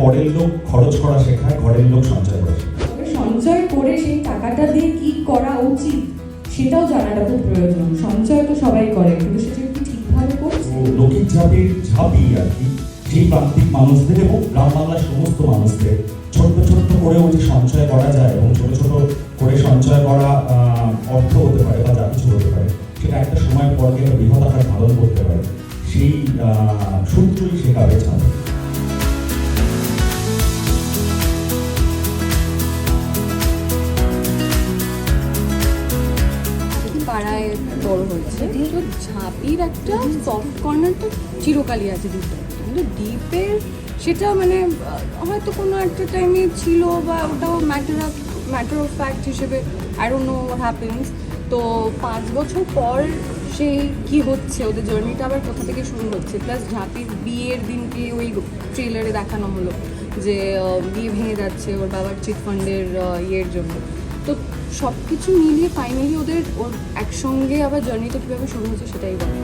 পরের লোক খরচ করা শেখায় ঘরের লোক সঞ্চয় করা সঞ্চয় করে সেই টাকাটা দিয়ে কি করা উচিত সেটাও জানাটা খুব প্রয়োজন। সঞ্চয় তো সবাই করে কিন্তু সেটা কি ঠিকভাবে করছে? লক্ষ্মীর ঝাঁপির ঝাঁপি আর কি। সেই প্রান্তিক মানুষদের এবং গ্রাম বাংলার সমস্ত মানুষদের। ছোট্ট ছোট্ট করে ওই যে সঞ্চয় করা যায় এবং ছোট ছোট করে সঞ্চয় করা অর্থ হতে পারে বা যা কিছু হতে পারে সেটা একটা সময় পর একটা বৃহৎ আকার ধারণ করতে পারে সেই সূত্রই শেখাবে ছাত্র বড় হয়েছে। তো ঝাঁপির একটা সফট কর্নার তো চিরকালই আছে ডিপের কিন্তু ডিপের সেটা মানে হয়তো কোনো একটা টাইমে ছিল বা ওটাও matter of matter of fact হিসেবে আই নো হোয়াট হ্যাপেন্স তো পাঁচ বছর পর সেই কি হচ্ছে, ওদের জার্নিটা আবার কোথা থেকে শুরু হচ্ছে? প্লাস ঝাঁপির বিয়ের দিনকে ওই ট্রেলারে দেখানো হলো যে বিয়ে ভেঙে যাচ্ছে ওর বাবার চিট ফান্ডের ইয়ের জন্য। তো সব কিছু মিলিয়ে ফাইনালি ওদের ওর একসঙ্গে আবার জার্নিটা কীভাবে শুরু হয়েছে সেটাই বলে।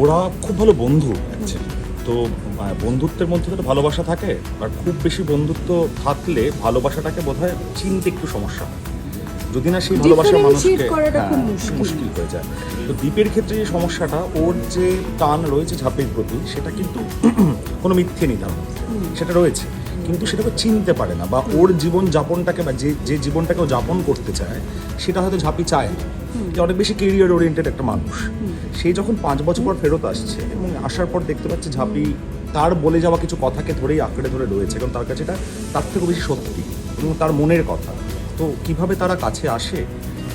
ওরা খুব ভালো বন্ধু অ্যাকচুয়ালি তো বন্ধুত্বের মধ্যে তো ভালোবাসা থাকে, আর খুব বেশি বন্ধুত্ব থাকলে ভালোবাসাটাকে বোধহয় চিনতে একটু সমস্যা হয়। যদি না সেই ভালোবাসা Differentiate মানুষকে হ্যাঁ, মুশকিল। হয়ে যায়। তো দ্বীপের ক্ষেত্রে যে সমস্যাটা ওর যে টান রয়েছে ঝাঁপের প্রতি সেটা কিন্তু কোনো মিথ্যে নেই তার সেটা রয়েছে। কিন্তু সেটাকে চিনতে পারে না বা ওর জীবন যাপনটাকে বা যে যে জীবনটাকে ও যাপন করতে চায় সেটা হয়তো ঝাঁপি চায় না। যে অনেক বেশি কেরিয়ার ওরিয়েন্টেড একটা মানুষ। সেই যখন পাঁচ বছর পর ফেরত আসছে এবং আসার পর দেখতে পাচ্ছে ঝাঁপি তার বলে যাওয়া কিছু কথাকে ধরেই আঁকড়ে ধরে রয়েছে এবং তার কাছে এটা তার থেকেও বেশি সত্যি এবং তার মনের কথা। তো কীভাবে তারা কাছে আসে,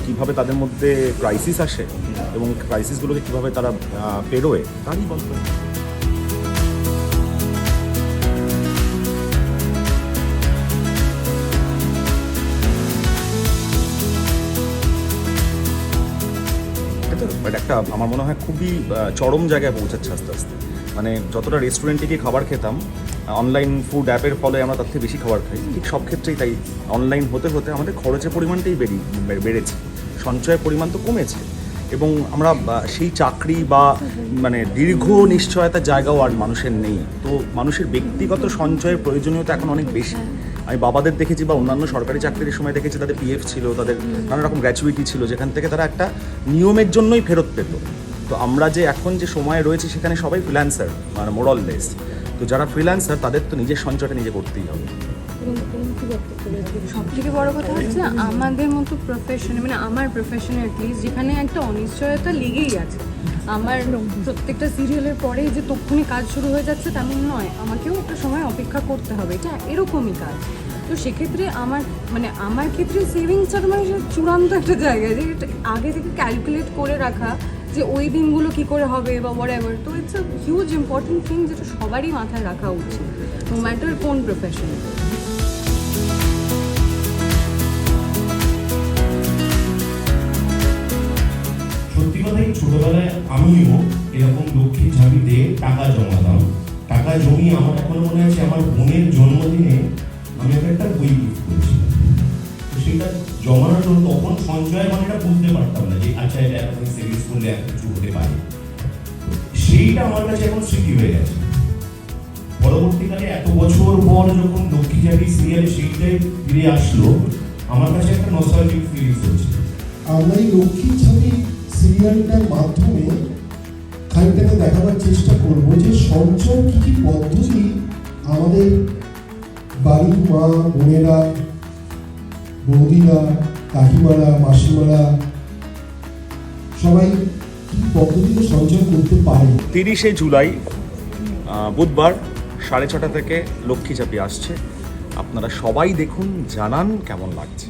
কীভাবে তাদের মধ্যে ক্রাইসিস আসে এবং ক্রাইসিসগুলোকে কীভাবে তারা পেরোয়, তারই গল্প। একটা, আমার মনে হয় খুবই চরম জায়গায় পৌঁছাচ্ছে আস্তে আস্তে। মানে যতটা রেস্টুরেন্টে গিয়ে খাবার খেতাম অনলাইন ফুড অ্যাপের ফলে আমরা তার থেকে বেশি খাবার খাই। ঠিক সব ক্ষেত্রেই তাই। অনলাইন হতে হতে আমাদের খরচের পরিমাণটাই বেড়ে বেড়েছে। সঞ্চয়ের পরিমাণ তো কমেছে। এবং আমরা সেই চাকরি বা মানে দীর্ঘ নিশ্চয়তার জায়গাও আর মানুষের নেই। তো মানুষের ব্যক্তিগত সঞ্চয়ের প্রয়োজনীয়তা এখন অনেক বেশি। আমি বাবাদের দেখেছি বা অন্যান্য সরকারি চাকরির সময় দেখেছি, তাদের পিএফ ছিল, তাদের নানা রকম গ্র্যাচুইটি ছিল, যেখান থেকে তারা একটা নিয়মের জন্যই ফেরত পেত। তো আমরা যে এখন যে সময়ে রয়েছে সেখানে সবাই ফ্রিল্যান্সার মানে মোরাল লেস তো যারা ফ্রিল্যান্সার তাদের তো নিজের সঞ্চয়টা নিজে করতেই হবে। সব থেকে বড় কথা হচ্ছে আমাদের মতো প্রফেশনে মানে আমার প্রফেশনে অ্যাটলিস্ট যেখানে একটা অনিশ্চয়তা লেগেই আছে। আমার প্রত্যেকটা সিরিয়ালের পরে যে তক্ষুনি কাজ শুরু হয়ে যাচ্ছে তেমন নয়, আমাকেও একটা সময় অপেক্ষা করতে হবে। এটা এরকমই কাজ। তো সেক্ষেত্রে আমার মানে আমার ক্ষেত্রে সেভিংসটা মানে চূড়ান্ত একটা জায়গায় যে আগে থেকে ক্যালকুলেট করে রাখা যে ওই দিনগুলো কি করে হবে বা হোয়াট এভার তো it's a huge important thing যেটা সবারই মাথায় রাখা উচিত নো ম্যাটার কোন প্রফেশন ছোটবেলায় আমিও এরকম লক্ষ্মীর ঝাঁপিতে টাকা জমাতাম। টাকা আমার এখনও মনে আছে আমার বোনের জন্মদিনে আমি ওকে একটা বই গিফট করেছিলাম তো সেটা জমানোর জন্য তখন সঞ্চয় মানে এটা বুঝতে পারতাম না যে আচ্ছা এটা এখন সেভিংস করলে এত কিছু হতে পারে। সেইটা আমার কাছে এখন স্মৃতি হয়ে গেছে। পরবর্তীকালে এত বছর পর যখন লক্ষ্মী ঝাঁপি সিরিয়াল সেইটাই ফিরে আসলো, আমার কাছে একটা নস্টালজিক ফিলিংস হচ্ছে আমরা এই লক্ষ্মীর ছবি সিরিয়ালটার মাধ্যমে খানিকটাকে দেখাবার চেষ্টা করব যে সঞ্চয় কী কী পদ্ধতি আমাদের বাড়ির মা বোনেরা, বৌদিরা, কাকিমারা, মাসিমারা, সবাই সঞ্চয় করতে পারে? তিরিশে জুলাই বুধবার সাড়ে ছটা থেকে লক্ষ্মী চাপি আসছে। আপনারা সবাই দেখুন, জানান কেমন লাগছে।